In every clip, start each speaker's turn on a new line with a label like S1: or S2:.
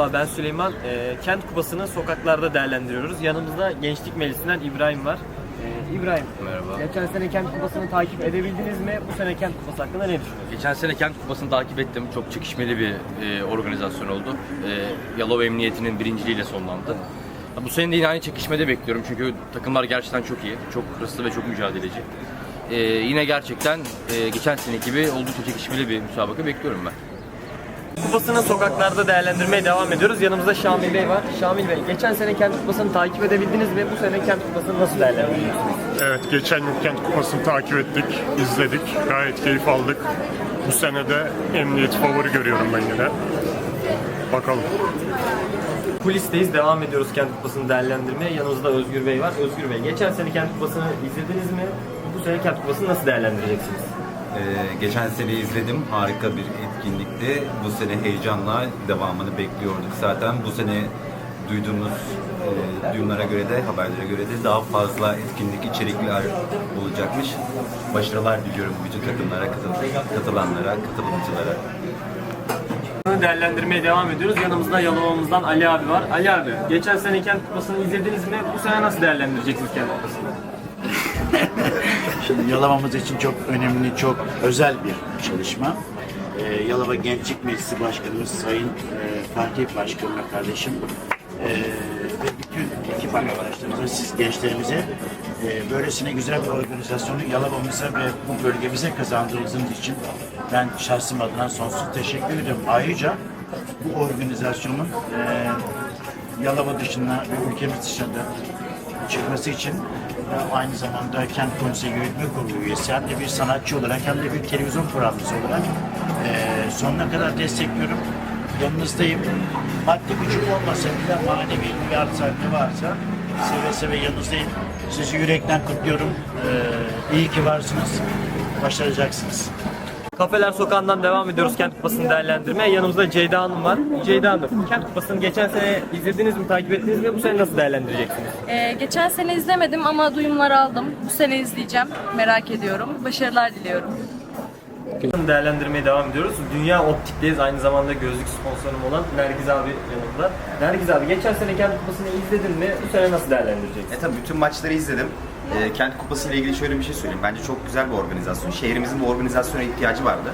S1: Merhaba ben Süleyman. Ee, Kent Kupası'nı sokaklarda değerlendiriyoruz. Yanımızda Gençlik Meclisi'nden İbrahim var. Ee, İbrahim,
S2: Merhaba.
S1: geçen sene Kent Kupası'nı takip edebildiniz mi? Bu sene Kent Kupası hakkında ne düşünüyorsunuz?
S2: Geçen sene Kent Kupası'nı takip ettim. Çok çekişmeli bir e, organizasyon oldu. E, Yalova Emniyeti'nin birinciliğiyle sonlandı. Ya Bu sene de yine aynı çekişmede bekliyorum çünkü takımlar gerçekten çok iyi. Çok hırslı ve çok mücadeleci. E, yine gerçekten e, geçen seneki gibi oldukça çekişmeli bir müsabaka bekliyorum ben.
S1: Kupası'nı sokaklarda değerlendirmeye devam ediyoruz. Yanımızda Şamil Bey var. Şamil Bey, geçen sene Kent Kupası'nı takip edebildiniz mi? Bu sene Kent Kupası'nı nasıl değerlendiriyorsunuz?
S3: Evet, geçen yıl Kent Kupası'nı takip ettik, izledik. Gayet keyif aldık. Bu sene de emniyet favori görüyorum ben yine. Bakalım.
S1: Kulisteyiz, devam ediyoruz Kent Kupası'nı değerlendirmeye. Yanımızda Özgür Bey var. Özgür Bey, geçen sene Kent Kupası'nı izlediniz mi? Bu sene Kent Kupası'nı nasıl değerlendireceksiniz?
S4: Ee, geçen sene izledim. Harika bir etkinlikti. Bu sene heyecanla devamını bekliyorduk zaten. Bu sene duyduğumuz e, duyumlara göre de, haberlere göre de daha fazla etkinlik içerikler olacakmış. Başarılar diliyorum bütün takımlara, katıl- katılanlara, katılımcılara.
S1: Değerlendirmeye devam ediyoruz. Yanımızda Yalova'mızdan Ali abi var. Ali abi, geçen sene Kent Kupası'nı izlediniz mi? Bu sene nasıl değerlendireceksiniz Kent Kupası'nı?
S5: Şimdi Yalova'mız için çok önemli, çok özel bir çalışma. Ee, Yalova Gençlik Meclisi Başkanımız Sayın e, Fatih Başkanım ve kardeşim e, ve bütün ekip arkadaşlarımıza, siz gençlerimize e, böylesine güzel bir organizasyonu Yalova'mıza ve bu bölgemize kazandığınız için ben şahsım adına sonsuz teşekkür ederim. Ayrıca bu organizasyonun e, Yalova dışında ve ülkemiz dışında çıkması için aynı zamanda Kent Konseyi Yürütme Kurulu üyesi hem de bir sanatçı olarak hem de bir televizyon programcısı olarak e, sonuna kadar destekliyorum. Yanınızdayım. Maddi gücüm olmasa bile manevi bir arsa ne varsa seve seve yanınızdayım. Sizi yürekten kutluyorum. E, iyi ki varsınız. Başaracaksınız.
S1: Kafeler Sokağı'ndan devam ediyoruz Kent Kupası'nı değerlendirmeye. Yanımızda Ceyda Hanım var. Ceyda Hanım, Kent Kupası'nı geçen sene izlediniz mi, takip ettiniz mi? Bu sene nasıl değerlendireceksiniz?
S6: Ee, geçen sene izlemedim ama duyumlar aldım. Bu sene izleyeceğim. Merak ediyorum. Başarılar diliyorum.
S1: Kupası'nı değerlendirmeye devam ediyoruz. Dünya Optik'teyiz. Aynı zamanda gözlük sponsorum olan Nergiz abi yanımda. Nergiz abi, geçen sene Kent Kupası'nı izledin mi? Bu sene nasıl değerlendireceksin?
S7: E tabii bütün maçları izledim. E, Kent Kupası ile ilgili şöyle bir şey söyleyeyim. Bence çok güzel bir organizasyon. Şehrimizin bu organizasyona ihtiyacı vardı.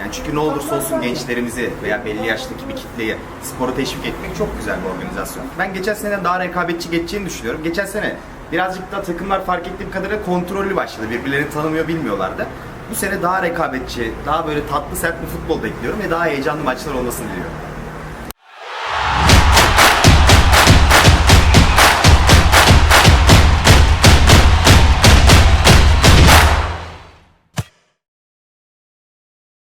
S7: Yani çünkü ne olursa olsun gençlerimizi veya belli yaştaki bir kitleyi spora teşvik etmek çok güzel bir organizasyon. Ben geçen sene daha rekabetçi geçeceğini düşünüyorum. Geçen sene birazcık da takımlar fark ettiğim kadarıyla kontrollü başladı. Birbirlerini tanımıyor bilmiyorlardı. Bu sene daha rekabetçi, daha böyle tatlı sert bir futbol bekliyorum ve daha heyecanlı maçlar olmasını diliyorum.